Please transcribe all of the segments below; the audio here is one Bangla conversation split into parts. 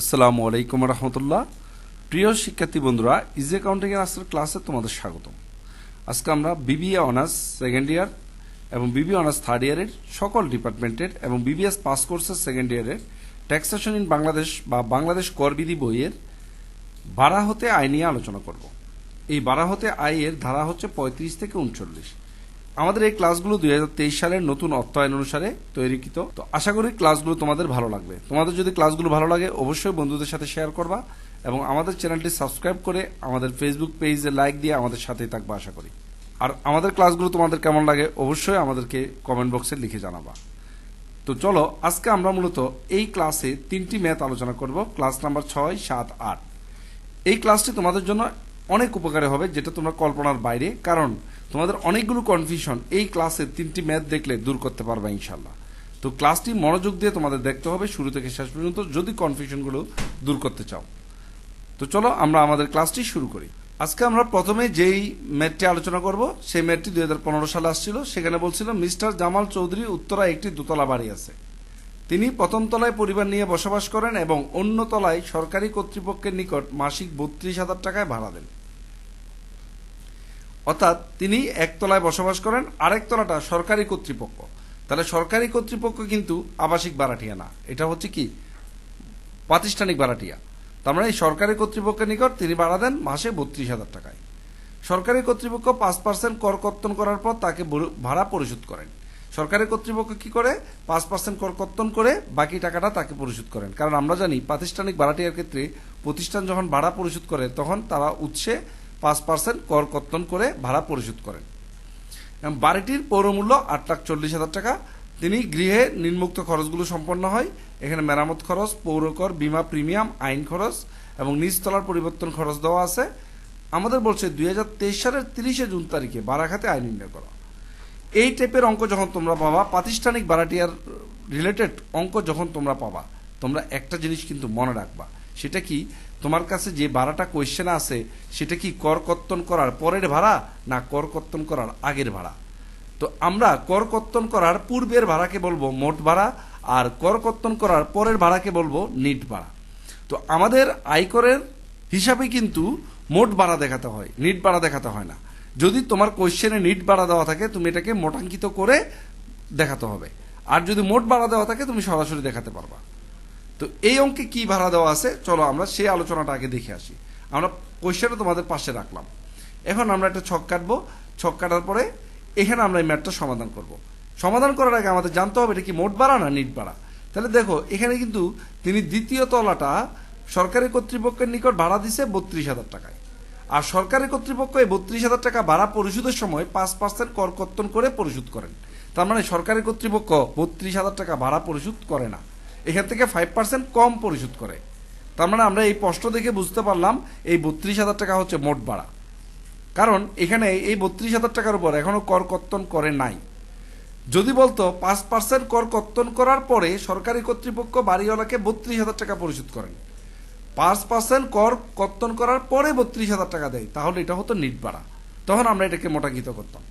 আসসালামু আলাইকুম রহমতুল্লাহ। প্রিয় শিক্ষার্থী বন্ধুরা ইজি অ্যাকাউন্টিং এর আজকের ক্লাসে তোমাদের স্বাগত আজকে আমরা বিবিএ অনার্স সেকেন্ড ইয়ার এবং বিবিএ অনার্স থার্ড ইয়ারের সকল ডিপার্টমেন্টের এবং বিবিএস পাস কোর্সের সেকেন্ড ইয়ারের ট্যাক্সেশন ইন বাংলাদেশ বা বাংলাদেশ করবিধি বইয়ের বাড়া হতে আয় নিয়ে আলোচনা করব। এই বাড়া হতে আয়ের ধারা হচ্ছে পঁয়ত্রিশ থেকে উনচল্লিশ। আমাদের এই ক্লাসগুলো দু হাজার তেইশ সালের নতুন অর্থায়ন অনুসারে তৈরিকৃত। তো আশা করি ক্লাসগুলো তোমাদের ভালো লাগবে। তোমাদের যদি ক্লাসগুলো ভালো লাগে, অবশ্যই বন্ধুদের সাথে শেয়ার করবা এবং আমাদের চ্যানেলটি সাবস্ক্রাইব করে আমাদের ফেসবুক পেজে লাইক দিয়ে আমাদের সাথেই থাকবা, আশা করি। আর আমাদের ক্লাসগুলো তোমাদের কেমন লাগে, অবশ্যই আমাদেরকে কমেন্ট বক্সে লিখে জানাবা। তো চলো, আজকে আমরা মূলত এই ক্লাসে তিনটি ম্যাথ আলোচনা করব, ক্লাস নাম্বার ছয়, সাত, আট। এই ক্লাসটি তোমাদের জন্য অনেক উপকারে হবে, যেটা তোমরা কল্পনার বাইরে। কারণ তোমাদের অনেকগুলো কনফিউশন এই ক্লাসে তিনটি ম্যাথ দেখলে দূর করতে পারবে ইনশাল্লাহ তো ক্লাসটি মনোযোগ দিয়ে তোমাদের দেখতে হবে, শুরু থেকে শেষ পর্যন্ত যদি কনফিউশনগুলো দূর করতে চাও। তো চলো আমরা আমাদের ক্লাসটি শুরু করি। আজকে আমরা প্রথমে যেই ম্যাথটি আলোচনা করব, সেই ম্যাথটি দুই সালে আসছিল। সেখানে বলছিল, মিস্টার জামাল চৌধুরী, উত্তরা একটি দোতলা বাড়ি আছে। তিনি প্রথম তলায় পরিবার নিয়ে বসবাস করেন এবং অন্য তলায় সরকারি কর্তৃপক্ষের নিকট মাসিক বত্রিশ হাজার টাকায় ভাড়া দেন। অর্থাৎ তিনি একতলায় বসবাস করেন আরেক তলাটা সরকারি কর্তৃপক্ষ। তাহলে সরকারি কর্তৃপক্ষ কিন্তু আবাসিক ভাড়াটিয়া না। এটা হচ্ছে কি? প্রাতিষ্ঠানিক ভাড়াটিয়া তার মানে এই সরকারি কর্তৃপক্ষের নিকট তিনি ভাড়া দেন মাসে বত্রিশ হাজার টাকায়। সরকারি কর্তৃপক্ষ পাঁচ পার্সেন্ট কর কর্তন করার পর তাকে ভাড়া পরিশোধ করেন। সরকারি কর্তৃপক্ষ কি করে? পাঁচ পার্সেন্ট কর কর্তন করে বাকি টাকাটা তাকে পরিশোধ করেন। কারণ আমরা জানি প্রাতিষ্ঠানিক ভাড়াটিয়ার ক্ষেত্রে প্রতিষ্ঠান যখন ভাড়া পরিশোধ করে, তখন তারা উৎসে পাঁচ পার্সেন্ট কর কর্তন করে ভাড়া পরিশোধ করেন। এবং বাড়িটির পৌরমূল্য আট লাখ চল্লিশ হাজার টাকা। তিনি গৃহে নির্মুক্ত খরচগুলো সম্পন্ন হয়। এখানে মেরামত খরচ পৌরকর বিমা, প্রিমিয়াম, আইন খরচ এবং নিচতলার পরিবর্তন খরচ দেওয়া আছে। আমাদের বলছে দুই হাজার তেইশ সালের তিরিশে জুন তারিখে বাড়া খাতে আইন নির্ণয় করা। এই টাইপের অঙ্ক যখন তোমরা পাবা, প্রাতিষ্ঠানিক ভাড়াটিয়ার রিলেটেড অঙ্ক যখন তোমরা পাবা, তোমরা একটা জিনিস কিন্তু মনে রাখবা। সেটা কি? তোমার কাছে যে ভাড়াটা কোয়েশ্চেন আছে, সেটা কি কর কর্তন করার পরের ভাড়া না কর কর্তন করার আগের ভাড়া? তো আমরা কর কর্তন করার পূর্বের ভাড়াকে বলব মোট ভাড়া আর কর কর্তন করার পরের ভাড়াকে বলব নিট ভাড়া। তো আমাদের আয়করের হিসাবে কিন্তু মোট ভাড়া দেখাতে হয়, নিট ভাড়া দেখাতে হয় না। যদি তোমার কোয়েশ্চেনে নিট ভাড়া দেওয়া থাকে, তুমি এটাকে মোটাঙ্কিত করে দেখাতে হবে। আর যদি মোট ভাড়া দেওয়া থাকে, তুমি সরাসরি দেখাতে পারবা। তো এই অঙ্কে কি ভাড়া দেওয়া আছে? চলো আমরা সেই আলোচনাটা আগে দেখে আসি। আমরা কোয়েশ্চেনটা তোমাদের পাশে রাখলাম। এখন আমরা একটা ছক কাটবো। ছক কাটার পরে এখানে আমরা এই ম্যাটটা সমাধান করব। সমাধান করার আগে আমাদের জানতে হবে এটা কি মোট ভাড়া না নিট ভাড়া? তাহলে দেখো, এখানে কিন্তু তিনি দ্বিতীয় তলাটা সরকারি কর্তৃপক্ষের নিকট ভাড়া দিছে বত্রিশ হাজার টাকায়। আর সরকারি কর্তৃপক্ষ এই বত্রিশ হাজার টাকা ভাড়া পরিশোধের সময় পাঁচ পার্সেন্ট কর কর্তন করে পরিশোধ করেন। তার মানে সরকারি কর্তৃপক্ষ বত্রিশ হাজার টাকা ভাড়া পরিশোধ করে না। এখান থেকে ফাইভ পার্সেন্ট কম পরিশোধ করে। তার মানে আমরা এই স্পষ্ট দেখে বুঝতে পারলাম এই বত্রিশ হাজার টাকা হচ্ছে মোট ভাড়া। কারণ এখানে এই বত্রিশ হাজার টাকার উপর এখনও কর কর্তন করে নাই। যদি বলতো পাঁচ পার্সেন্ট কর কর্তন করার পরে সরকারি কর্তৃপক্ষ বাড়িওয়ালাকে বত্রিশ হাজার টাকা পরিশোধ করেন। পাঁচ পার্সেন্ট কর কর্তন করার পরে বত্রিশ হাজার টাকা দেয়, তাহলে এটা হতো নিট ভাড়া। তখন আমরা এটাকে মোটাঙ্কিত করতাম।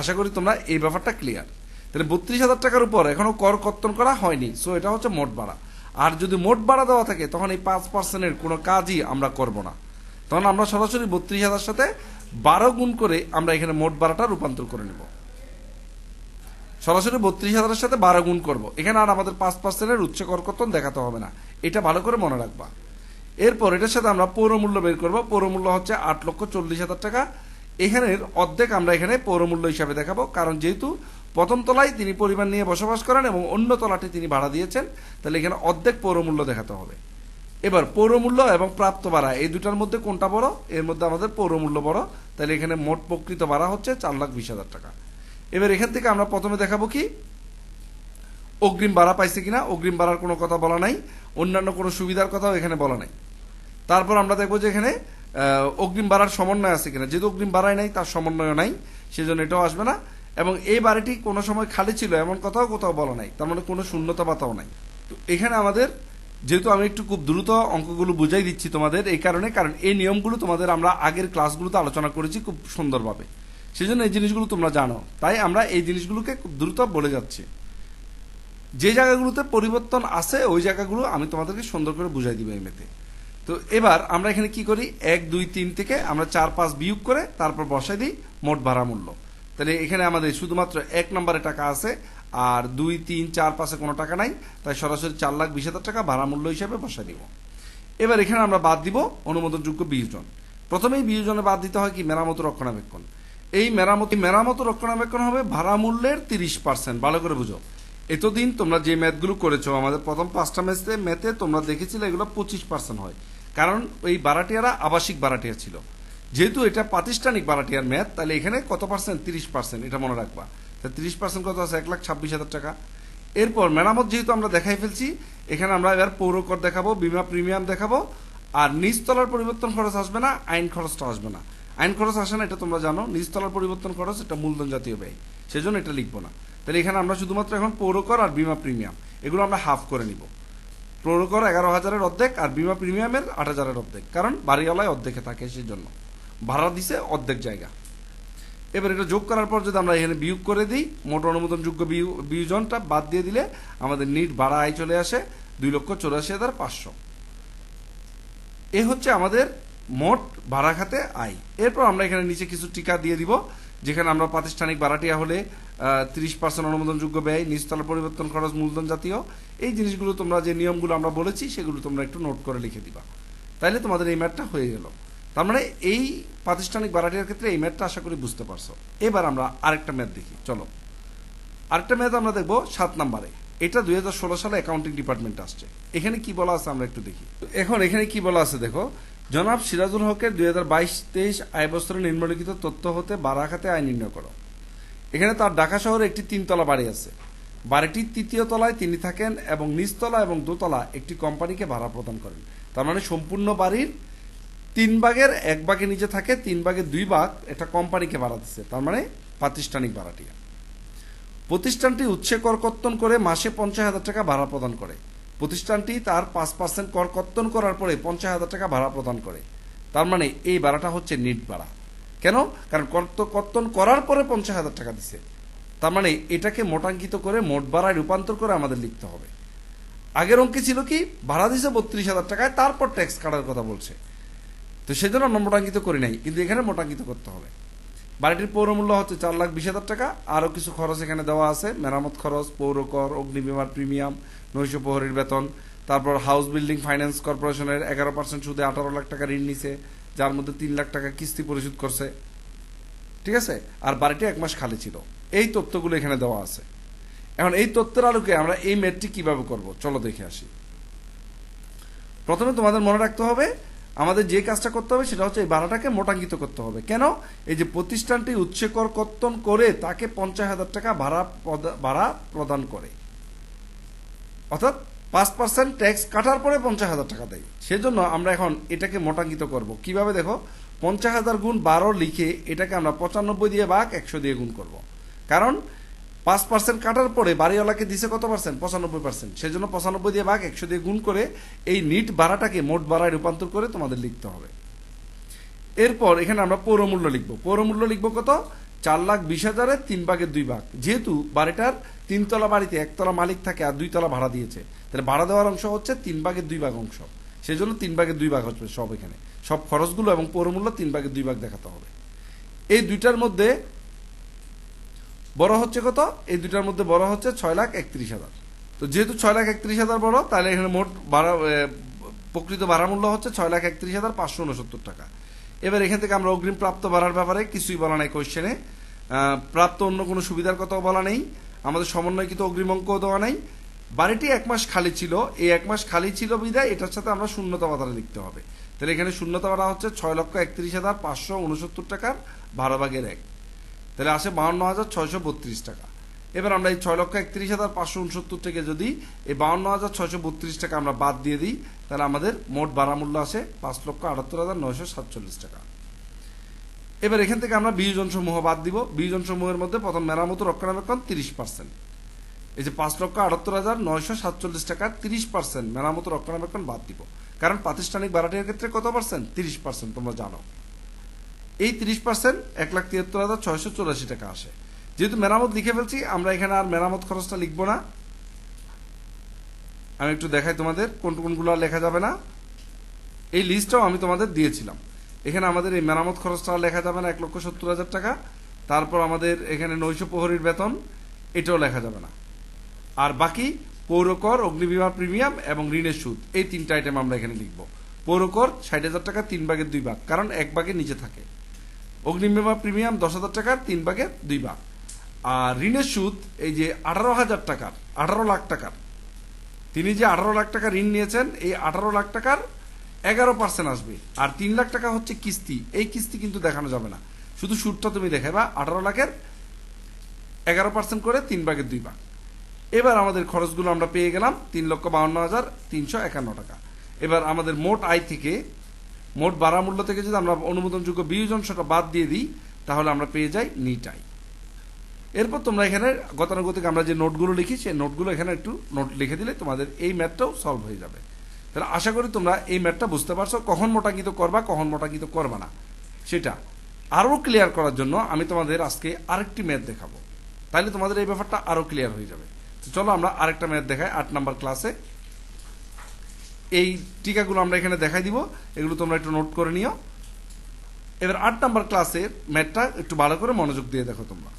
আশা করি তোমরা এই ব্যাপারটা ক্লিয়ার তাহলে বত্রিশ হাজার টাকার উপর এখনও কর কর্তন করা হয়নি। সো এটা হচ্ছে মোট ভাড়া। আর যদি মোট ভাড়া দেওয়া থাকে, তখন এই পাঁচ পার্সেন্টের কোনো কাজই আমরা করব না। তখন আমরা সরাসরি বত্রিশ হাজার সাথে বারো গুণ করে আমরা এখানে মোট ভাড়াটা রূপান্তর করে নেব। সরাসরি বত্রিশ হাজারের সাথে বারো গুণ করব। এখানে আর আমাদের পাঁচ পার্সেন্টের উচ্চ করকর্তন দেখাতে হবে না। এটা ভালো করে মনে রাখবা। এরপর এটার সাথে আমরা পৌরমূল্য বের করব। পৌরমূল্য হচ্ছে আট লক্ষ চল্লিশ হাজার টাকা। এখানের অর্ধেক আমরা এখানে পৌরমূল্য হিসাবে দেখাবো। কারণ যেহেতু প্রথম তলায় তিনি পরিবার নিয়ে বসবাস করেন এবং অন্য তলাটি তিনি ভাড়া দিয়েছেন। তাহলে এখানে অর্ধেক পৌরমূল্য দেখাতে হবে। এবার পৌরমূল্য এবং প্রাপ্ত ভাড়া, এই দুটার মধ্যে কোনটা বড়? এর মধ্যে আমাদের পৌরমূল্য বড়। তাহলে এখানে মোট প্রকৃত ভাড়া হচ্ছে চার লাখ বিশ হাজার টাকা। এবার এখান থেকে আমরা প্রথমে দেখাবো কি? অগ্রিম ভাড়া পাইছে কিনা? অগ্রিম ভাড়ার কোনো কথা বলা নাই। অন্যান্য কোনো সুবিধার কথাও এখানে বলা নাই। তারপর আমরা দেখব যে এখানে অগ্রিম ভাড়ার সমন্বয় আছে কিনা। যেহেতু অগ্রিম ভাড়াই নাই, তার সমন্বয় নাই, সেজন্য এটাও আসবে না। এবং এই বাড়িটি কোনো সময় খালি ছিল, এমন কথাও কোথাও বলা নাই। তার মানে কোনো শূন্যতা পাতাও নাই। তো এখানে আমাদের, যেহেতু আমি একটু খুব দ্রুত অঙ্কগুলো বুঝাই দিচ্ছি তোমাদের এই কারণে, কারণ এই নিয়মগুলো তোমাদের আমরা আগের ক্লাসগুলোতে আলোচনা করেছি খুব সুন্দরভাবে। সেই জন্য এই জিনিসগুলো তোমরা জানো। তাই আমরা এই জিনিসগুলোকে খুব দ্রুত বলে যাচ্ছি। যে জায়গাগুলোতে পরিবর্তন আছে, ওই জায়গাগুলো আমি তোমাদেরকে সুন্দর করে বুঝাই দিব এমনিতে। তো এবার আমরা এখানে কি করি? এক, দুই, তিন থেকে আমরা চার, পাঁচ বিয়োগ করে তারপর বসাই দিই মোট ভাড়া মূল্য। তাহলে এখানে আমাদের শুধুমাত্র এক নম্বরে টাকা আছে, আর দুই, তিন, চার, পাঁচে কোনো টাকা নাই, তাই সরাসরি চার লাখ বিশ হাজার টাকা ভাড়া মূল্য হিসেবে বসাই দিব। এবার এখানে আমরা বাদ দিব অনুমোদনযোগ্য বিয়োজন। প্রথমেই বিয়োজনে বাদ দিতে হয় কি? মেরামত রক্ষণাবেক্ষণ। এই মেরামত মেরামত রক্ষণাবেক্ষণ হবে ভাড়া মূল্যের তিরিশ পার্সেন্ট। ভালো করে বুঝো। এতদিন তোমরা যে ম্যাথগুলো করেছ, আমাদের প্রথম পাঁচটা ম্যাচে, ম্যাথে তোমরা দেখেছিলে এগুলো পঁচিশ পার্সেন্ট হয়। কারণ ওই বারাটিয়ারা আবাসিক বারাটিয়া ছিল। যেহেতু এটা প্রাতিষ্ঠানিক বারাটিয়ার ম্যাথ তাহলে এখানে কত পার্সেন্ট তিরিশ পার্সেন্ট এটা মনে রাখবা। তা তিরিশ পার্সেন্ট কত আছে? এক লাখ ছাব্বিশ হাজার টাকা। এরপর মেরামত যেহেতু আমরা দেখাই ফেলছি, এখানে আমরা এবার পৌর কর দেখাবো, বিমা প্রিমিয়াম দেখাবো, আর নিচতলার পরিবর্তন খরচ আসবে না, আইন খরচটা আসবে না। আইন খরচ আসে না, এটা তোমরা জানো। নিচতলার পরিবর্তন খরচ এটা মূলধন জাতীয় ব্যয়, সেজন্য এটা লিখব না। তাহলে এখানে আমরা শুধুমাত্র এখন পৌর কর আর বিমা প্রিমিয়াম, এগুলো আমরা হাফ করে নিব। পৌর কর এগারো হাজারের অর্ধেক আর বিমা প্রিমিয়ামের আট হাজারের অর্ধেক, কারণ বাড়িওয়ালায় অর্ধেকে থাকে সেই জন্য ভাড়া দিছে অর্ধেক জায়গা। এবার এটা যোগ করার পর যদি আমরা এখানে বিয়োগ করে দিই, মোট অনুমোদনযোগ্য বিয়োজনটা বাদ দিয়ে দিলে আমাদের নিট ভাড়া আয় চলে আসে দুই লক্ষ চৌরাশি হাজার পাঁচশো। এ হচ্ছে আমাদের মোট ভাড়া খাতে আয়। এরপর আমরা এখানে নিচে কিছু টিকা দিয়ে দিব, যেখানে আমরা প্রাতিষ্ঠানিক ভাড়াটিয়া হলে তিরিশ পার্সেন্ট অনুমোদনযোগ্য ব্যয়, নিচতলা পরিবর্তন খরচ, মূলধন জাতীয়। এই জিনিসগুলো তোমরা যে নিয়মগুলো আমরা বলেছি, সেগুলো তোমরা একটু নোট করে লিখে দিবা। তাইলে তোমাদের এই ম্যাটটা হয়ে গেল। তার মানে এই প্রাতিষ্ঠানিক ভাড়াটিয়ার ক্ষেত্রে এই ম্যাথটা আশা করি বুঝতে পারছ। এবার আমরা আরেকটা ম্যাথ দেখি, চলো। আরেকটা ম্যাথ আমরা দেখব সাত নম্বরে। এটা দুই সালে অ্যাকাউন্টিং ডিপার্টমেন্ট আসছে। এখানে কি বলা আছে আমরা একটু দেখি। এখন এখানে কি বলা আছে দেখো, জনাব সিরাজুল হকের দুই হাজার বাইশ তেইশ আয় বছরে নিম্নলিখিত তথ্য হতে বাড়া খাতে আয় নির্ণয় করো। এখানে তার ঢাকা শহরে একটি তিনতলা বাড়ি আছে। বাড়িটির তৃতীয় তলায় তিনি থাকেন এবং নিচতলা এবং দোতলা একটি কোম্পানিকে ভাড়া প্রদান করেন। তার মানে সম্পূর্ণ বাড়ির তিন ভাগের এক ভাগে নিচে থাকে, তিন ভাগের দুই ভাগ এটা কোম্পানিকে ভাড়া তার মানে প্রাতিষ্ঠানিক ভাড়াটিয়া। প্রতিষ্ঠানটি উচ্ছে কর কর্তন করে মাসে পঞ্চাশ হাজার টাকা ভাড়া প্রদান করে। প্রতিষ্ঠানটি তার পাঁচ পার্সেন্ট কর কর্তন করার পরে পঞ্চাশ হাজার টাকা ভাড়া প্রদান করে। তার মানে এই ভাড়াটা হচ্ছে নিট ভাড়া। কেন? কারণ কর্ত, কর্তন করার পরে পঞ্চাশ হাজার টাকা দিছে। তার মানে এটাকে মোটাঙ্কিত করে মোট ভাড়ায় রূপান্তর করে আমাদের লিখতে হবে। আগের অঙ্কে ছিল কি? ভাড়া দিছে বত্রিশ হাজার টাকায়, তারপর ট্যাক্স কাটার কথা বলছে। তো সেজন্য আমরা মোটাঙ্কিত করি নাই। কিন্তু এখানে মোটাঙ্কিত করতে হবে। বাড়িটির পৌরমূল্য হচ্ছে চার লাখ বিশ হাজার টাকা। আরও কিছু খরচ এখানে দেওয়া আছে। মেরামত খরচ, পৌর কর অগ্নিবিমার প্রিমিয়াম, নৈশ প্রহরীর বেতন, তারপর হাউস বিল্ডিং ফাইন্যান্স কর্পোরেশনের এগারো পার্সেন্ট সুদে আঠারো লাখ টাকা ঋণ নিছে, যার মধ্যে তিন লাখ টাকা কিস্তি পরিশোধ করছে। ঠিক আছে? আর বাড়িটি এক মাস খালি ছিল। এই তথ্যগুলো এখানে দেওয়া আছে। এখন এই তথ্যের আলোকে আমরা এই ম্যাটটি কীভাবে করব? চলো দেখে আসি। প্রথমে তোমাদের মনে রাখতে হবে আমাদের যে কাজটা করতে হবে সেটা হচ্ছে এই ভাড়াটাকে মোটাঙ্কিত করতে হবে। কেন? এই যে প্রতিষ্ঠানটি উৎসে কর কর্তন করে তাকে পঞ্চাশ হাজার টাকা ভাড়া ভাড়া প্রদান করে। অর্থাৎ পাঁচ পার্সেন্ট ট্যাক্স কাটার পরে পঞ্চাশ হাজার টাকা দেয়। সেজন্য আমরা এখন এটাকে মোটাঙ্কিত করব। কীভাবে দেখো? পঞ্চাশ হাজার গুণ বারো লিখে এটাকে আমরা পঁচানব্বই দিয়ে ভাগ একশো দিয়ে গুণ করব। কারণ পাঁচ পার্সেন্ট কাটার পরে বাড়িওয়ালাকে দিছে কত পার্সেন্ট পঁচানব্বই পার্সেন্ট সেই জন্য পঁচানব্বই দিয়ে ভাগ একশো দিয়ে গুণ করে এই নিট ভাড়াটাকে মোট ভাড়ায় রূপান্তর করে তোমাদের লিখতে হবে। এরপর এখানে আমরা পৌরমূল্য লিখব। পৌরমূল্য লিখব কত? চার লাখ বিশ হাজারের তিন ভাগের দুই ভাগ। যেহেতু বাড়িটার তিনতলা বাড়িতে একতলা মালিক থাকে আর দুইতলা ভাড়া দিয়েছে, তাহলে ভাড়া দেওয়ার অংশ হচ্ছে তিন ভাগের দুই ভাগ অংশ। সেই জন্য তিন ভাগের দুই ভাগ হচ্ছে সব এখানে। সব খরচগুলো এবং পৌরমূল্য তিন ভাগের দুই ভাগ দেখাতে হবে। এই দুইটার মধ্যে বড় হচ্ছে কত? এই দুইটার মধ্যে বড় হচ্ছে ছয় লাখ একত্রিশ হাজার। তো যেহেতু ছয় লাখ একত্রিশ হাজার বড়, তাহলে এখানে মোট ভাড়া প্রকৃত ভাড়া মূল্য হচ্ছে ছয় লাখ একত্রিশ হাজার পাঁচশো উনসত্তর টাকা। এবার এখান থেকে আমরা অগ্রিম প্রাপ্ত ভাড়ার ব্যাপারে কিছুই বলা নাই কোয়েশ্চেনে। প্রাপ্ত অন্য কোনো সুবিধার কথাও বলা নেই। আমাদের সমন্বয়কৃত অগ্রিম অঙ্কও দেওয়া নেই। বাড়িটি এক মাস খালি ছিল। এই এক মাস খালি ছিল বিদায় এটার সাথে আমরা শূন্যতা ভাড়া লিখতে হবে। তাহলে এখানে শূন্যতা ভাড়া হচ্ছে ছয় লক্ষ একত্রিশ হাজার পাঁচশো উনসত্তর টাকার ভাড়া ভাগের এক। তাহলে আসে বাহান্ন হাজার ছয়শো বত্রিশ টাকা। এবার আমরা এই ছয় লক্ষ একত্রিশ হাজার পাঁচশো উনসত্তর থেকে যদি এই বাউন্ন হাজার ছয়শো বত্রিশ টাকা আমরা বাদ দিয়ে দিই, তাহলে আমাদের মোট ভাড়া মূল্য আসে পাঁচ লক্ষ আটাত্তর হাজার নয়শো সাতচল্লিশ টাকা। এবার এখান থেকে আমরা বিয়োজন সমূহ বাদ দিব। বিয়োজন সমূহের মধ্যে প্রথম মেরামত, রক্ষণাবেক্ষণ তিরিশ পার্সেন্ট। এই যে পাঁচ লক্ষ আটাত্তর হাজার নয়শো সাতচল্লিশ টাকার তিরিশ পার্সেন্ট মেরামত, রক্ষণাবেক্ষণ বাদ দিব। কারণ প্রাতিষ্ঠানিক ভাড়াটির ক্ষেত্রে কত পার্সেন্ট? তিরিশ পার্সেন্ট, তোমরা জানো। এই তিরিশ পার্সেন্ট এক লাখ তিয়াত্তর হাজার ছয়শো চৌরাশি টাকা আসে। যেহেতু মেরামত লিখে ফেলছি, আমরা এখানে আর মেরামত খরচটা লিখব না। আমি একটু দেখাই তোমাদের কোন কোনগুলো আর লেখা যাবে না। এই লিস্টটাও আমি তোমাদের দিয়েছিলাম। এখানে আমাদের এই মেরামত খরচটা আর লেখা যাবে না, এক লক্ষ সত্তর হাজার টাকা। তারপর আমাদের এখানে নৈশ প্রহরীর বেতন, এটাও লেখা যাবে না। আর বাকি পৌরকর অগ্নিবিমা প্রিমিয়াম এবং ঋণের সুদ, এই তিনটা আইটেম আমরা এখানে লিখব। পৌরকর ষাট হাজার টাকা, তিন ভাগের দুই ভাগ, কারণ এক ভাগের নিচে থাকে। অগ্নিবিমা প্রিমিয়াম দশ হাজার টাকার তিন ভাগের দুই ভাগ। আর ঋণের সুদ এই যে আঠারো হাজার টাকার, আঠারো লাখ টাকার। তিনি যে আঠারো লাখ টাকা ঋণ নিয়েছেন, এই আঠারো লাখ টাকার এগারো পার্সেন্ট আসবে। আর তিন লাখ টাকা হচ্ছে কিস্তি। এই কিস্তি কিন্তু দেখানো যাবে না। শুধু সুদটা তুমি দেখাবা আঠারো লাখের এগারো পার্সেন্ট করে তিন ভাগের দুই ভাগ। এবার আমাদের খরচগুলো আমরা পেয়ে গেলাম তিন লক্ষ বাউন্ন হাজার তিনশো একান্ন টাকা। এবার আমাদের মোট আয় থেকে মোট বাড়া মূল্য থেকে যদি আমরা অনুমোদনযোগ্য বিয়োজন সেটা বাদ দিয়ে দিই, তাহলে আমরা পেয়ে যাই নিটাই। এরপর তোমরা এখানে গতানুগতিক আমরা যে নোটগুলো লিখি, সেই নোটগুলো এখানে একটু নোট লিখে দিলে তোমাদের এই ম্যাথটাও সলভ হয়ে যাবে। তাহলে আশা করি তোমরা এই ম্যাথটা বুঝতে পারছ, কখন মোটাকিত করবা, কখন মোটাকিত করবা না। সেটা আরও ক্লিয়ার করার জন্য আমি তোমাদের আজকে আরেকটি ম্যাথ দেখাবো। তাহলে তোমাদের এই ব্যাপারটা আরও ক্লিয়ার হয়ে যাবে। তো চলো আমরা আরেকটা ম্যাথ দেখাই, আট নাম্বার ক্লাসে এই টিকাগুলো আমরা এখানে দেখাই দিব। এগুলো তোমরা একটু নোট করে নিও। এবার আট নাম্বার ক্লাসের ম্যাটটা একটু ভালো করে মনোযোগ দিয়ে দেখো তোমরা।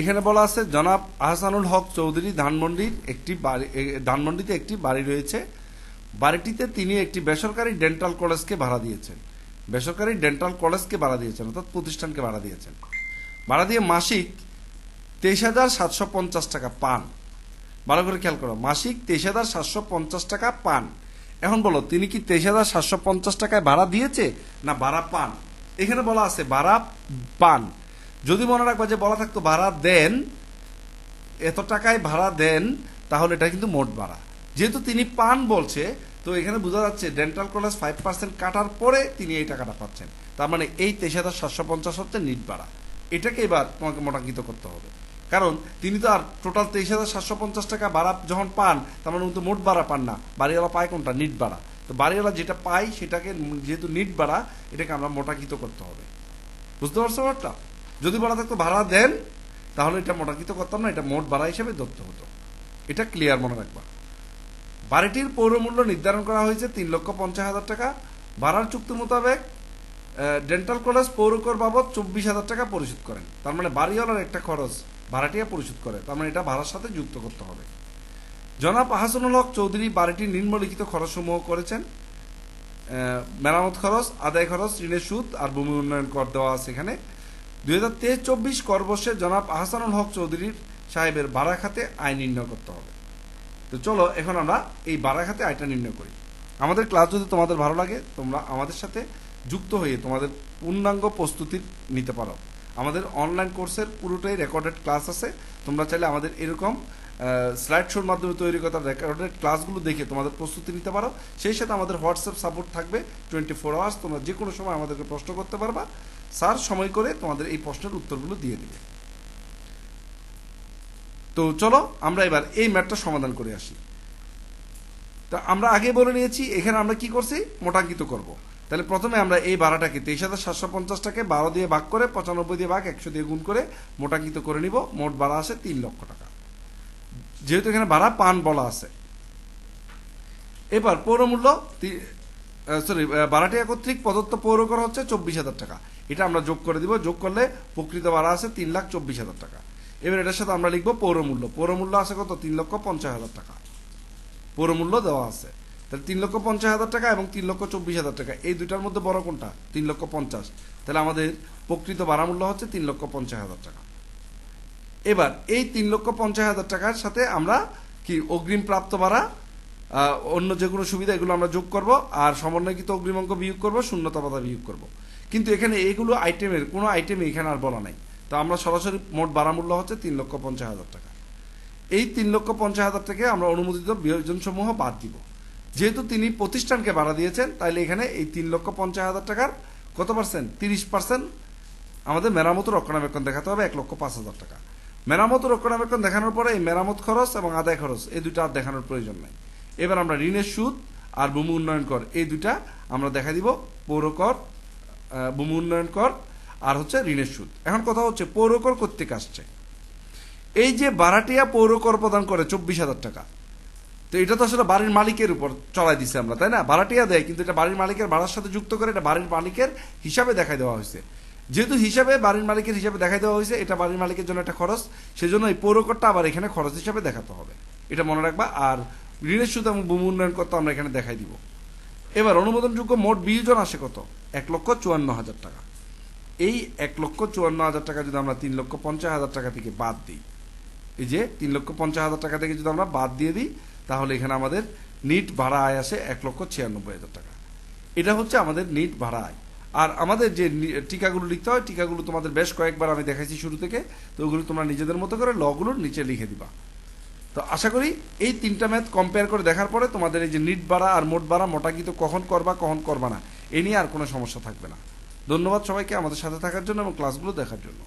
এখানে বলা আছে, জনাব আহসানুল হক চৌধুরী ধানমন্ডির একটি বাড়ি ধানমন্ডিতে একটি বাড়ি রয়েছে। বাড়িটিতে তিনি একটি বেসরকারি ডেন্টাল কলেজকে ভাড়া দিয়েছেন। বেসরকারি ডেন্টাল কলেজকে ভাড়া দিয়েছেন, অর্থাৎ প্রতিষ্ঠানকে ভাড়া দিয়েছেন। ভাড়া দিয়ে মাসিক তেইশ হাজার সাতশো পঞ্চাশ টাকা পান। ভালো করে খেয়াল করো, মাসিক তেইশ হাজার সাতশো পঞ্চাশ টাকা পান। এখন বলো, তিনি কি তেইশ হাজার সাতশো পঞ্চাশ টাকায় ভাড়া দিয়েছে? না, ভাড়া পান। এখানে বলা আছে, ভাড়া পান। যদি মনে রাখবা যে বলা থাকতো, ভাড়া দেন, এত টাকায় ভাড়া দেন, তাহলে এটা কিন্তু মোট ভাড়া। যেহেতু তিনি পান বলছে, তো এখানে বোঝা যাচ্ছে ডেন্টাল কলেজ ফাইভ পার্সেন্ট কাটার পরে তিনি এই টাকাটা পাচ্ছেন। তার মানে এই তেইশ হাজার সাতশো পঞ্চাশ হচ্ছে নিট ভাড়া। এটাকে এবার তোমাকে মোটাঙ্কিত করতে হবে। কারণ তিনি তো আর টোটাল তেইশ হাজার সাতশো পঞ্চাশ টাকা ভাড়া যখন পান, তার মানে তো মোট ভাড়া পান না। বাড়িওয়ালা পায় কোনটা? নিট ভাড়া। তো বাড়িওয়ালা যেটা পায় সেটাকে যেহেতু নিট ভাড়া, এটাকে আমরা মোটাকিত করতে হবে। বুঝতে পারছ ব্যাপারটা? যদি বলা থাকতো, ভাড়া দেন, তাহলে এটা মোটাকিত করতাম না, এটা মোট ভাড়া হিসেবে ধরতে হতো। এটা ক্লিয়ার মনে রাখবা। বাড়িটির পৌরমূল্য নির্ধারণ করা হয়েছে তিন লক্ষ পঞ্চাশ হাজার টাকা। ভাড়ার চুক্তি মোতাবেক ডেন্টাল কলেজ পৌরকর বাবদ চব্বিশ হাজার টাকা পরিশোধ করেন। তার মানে বাড়িওয়ালার একটা খরচ ভাড়াটিয়া পরিশোধ করে। তার মানে এটা ভাড়ার সাথে যুক্ত করতে হবে। জনাব আহাসনুল হক চৌধুরী বাড়িটির নিম্নলিখিত খরচসমূহ করেছেন। মেরামত খরচ, আদায় খরচ, ঋণের সুদ আর ভূমি উন্নয়ন কর দেওয়া আছে এখানে। দুই হাজার তেইশ চব্বিশ করবর্ষে জনাব আহসানুল হক চৌধুরীর সাহেবের ভাড়া খাতে আয় নির্ণয় করতে হবে। তো চলো, এখন আমরা এই ভাড়া খাতে আয়টা নির্ণয় করি। আমাদের ক্লাস যদি তোমাদের ভালো লাগে, তোমরা আমাদের সাথে যুক্ত হয়ে তোমাদের পূর্ণাঙ্গ প্রস্তুতি নিতে পারো। আমাদের অনলাইন কোর্সের পুরোটাই রেকর্ডেড ক্লাস আছে। তোমরা চাইলে আমাদের এরকম স্লাইড শোর মাধ্যমে তৈরি করা রেকর্ডেড ক্লাসগুলো দেখে তোমাদের প্রস্তুতি নিতে পারো। সেই সাথে আমাদের হোয়াটসঅ্যাপ সাপোর্ট থাকবে টোয়েন্টি ফোর আওয়ার্স তোমরা যে কোনো সময় আমাদেরকে প্রশ্ন করতে পারবা। স্যার, সময় করে তোমাদের এই প্রশ্নের উত্তরগুলো দিয়ে দিবে। তো চলো, আমরা এবার এই ম্যাটটা সমাধান করে আসি। তা আমরা আগে বলে নিয়েছি, এখানে আমরা কি করছি? মোটাঙ্কিত করব। তাহলে প্রথমে আমরা এই ভাড়াটাকে তেইশ হাজার সাতশো পঞ্চাশটাকে বারো দিয়ে ভাগ করে পঁচানব্বই দিয়ে ভাগ একশো দিয়ে গুণ করে মোটাঙ্কিত করে নিব। মোট ভাড়া আসে তিন লক্ষ টাকা। যেহেতু এখানে ভাড়া পান বলা আছে। এবার পৌরমূল্য সরি ভাড়াটিয়া একত্রিক প্রদত্ত পৌর কর হচ্ছে চব্বিশ হাজার টাকা। এটা আমরা যোগ করে দিব। যোগ করলে প্রকৃত ভাড়া আছে তিন লাখ চব্বিশ হাজার টাকা। এবার এটার সাথে আমরা লিখব পৌরমূল্য পৌরমূল্য আছে কত? তিন লক্ষ পঞ্চাশ হাজার টাকা। পৌরমূল্য দেওয়া আছে। তাহলে তিন লক্ষ পঞ্চাশ হাজার টাকা এবং তিন লক্ষ চব্বিশ হাজার টাকা। এই দুইটার মধ্যে বড় কোনটা? তিন লক্ষ পঞ্চাশ। তাহলে আমাদের প্রকৃত ভাড়া মূল্য হচ্ছে তিন লক্ষ পঞ্চাশ হাজার টাকা। এবার এই তিন লক্ষ পঞ্চাশ হাজার টাকার সাথে আমরা কি অগ্রিম প্রাপ্ত ভাড়া অন্য যে কোনো সুবিধা, এগুলো আমরা যোগ করব আর সমন্বয়কৃত অগ্রিম অঙ্ক বিয়োগ করব শূন্যতা ভাতা বিয়োগ করব। কিন্তু এখানে এইগুলো আইটেমের কোনো আইটেমে এখানে আর বলা নাই। তো আমরা সরাসরি মোট ভাড়া মূল্য হচ্ছে তিন লক্ষ পঞ্চাশ হাজার টাকা। এই তিন লক্ষ পঞ্চাশ হাজার থেকে আমরা অনুমোদিত বিয়োজন সমূহ বাদ দিব। যেহেতু তিনি প্রতিষ্ঠানকে ভাড়া দিয়েছেন, তাইলে এখানে এই তিন লক্ষ পঞ্চাশ হাজার টাকার কত পার্সেন্ট তিরিশ পার্সেন্ট আমাদের মেরামত রক্ষণাবেক্ষণ দেখাতে হবে, এক লক্ষ পাঁচ হাজার টাকা। মেরামত রক্ষণাবেক্ষণ দেখানোর পরে এই মেরামত খরচ এবং আদায় খরচ, এই দুটা আর দেখানোর প্রয়োজন নাই। এবার আমরা ঋণের সুদ আর ভূমি উন্নয়ন কর, এই দুটা আমরা দেখা দিব, পৌর কর ভূমি উন্নয়ন কর আর হচ্ছে ঋণের সুদ। এখন কথা হচ্ছে পৌর কর কর্তৃক আসছে। এই যে বারাটিয়া পৌর কর প্রদান করে চব্বিশ হাজার টাকা তো এটা তো আসলে বাড়ির মালিকের উপর চড়াই দিছে আমরা, তাই না? ভাড়াটিয়া দেয়, কিন্তু এটা বাড়ির মালিকের, ভাড়ার সাথে যুক্ত করে এটা বাড়ির মালিকের হিসাবে দেখাই দেওয়া হয়েছে। যেহেতু হিসাবে বাড়ির মালিকের হিসাবে দেখাই দেওয়া হয়েছে, এটা বাড়ির মালিকের জন্য একটা খরচ, সেজন্য এই পৌরকরটা আবার এখানে খরচ হিসাবে দেখাতে হবে। এটা মনে রাখবা, আর ঋণের সুদ এবং ভূমি উন্নয়ন করতে আমরা এখানে দেখাই দিব। এবার অনুমোদনযোগ্য মোট বিয়োজন আসে কত? এক লক্ষ চুয়ান্ন হাজার টাকা। এই এক লক্ষ চুয়ান্ন হাজার টাকা যদি আমরা তিন লক্ষ পঞ্চাশ হাজার টাকা থেকে বাদ দিই, এই যে তিন লক্ষ পঞ্চাশ হাজার টাকা থেকে যদি আমরা বাদ দিয়ে দিই তাহলে এখানে আমাদের নিট ভাড়া আয় আসে এক লক্ষ ছিয়ানব্বই হাজার টাকা। এটা হচ্ছে আমাদের নিট ভাড়া আয়। আর আমাদের যে টিকাগুলো লিখতে হয়, টিকাগুলো তোমাদের বেশ কয়েকবার আমি দেখাইছি শুরু থেকে, তো ওগুলো তোমরা নিজেদের মতো করে লগুলোর নিচে লিখে দিবা। তো আশা করি এই তিনটা ম্যাথ কম্পেয়ার করে দেখার পরে তোমাদের এই যে নিট বাড়া আর মোট বাড়া মোটা কিন্তু কখন করবা কখন করবা না, এ নিয়ে আর কোনো সমস্যা থাকবে না। ধন্যবাদ সবাইকে আমাদের সাথে থাকার জন্য এবং ক্লাসগুলো দেখার জন্য।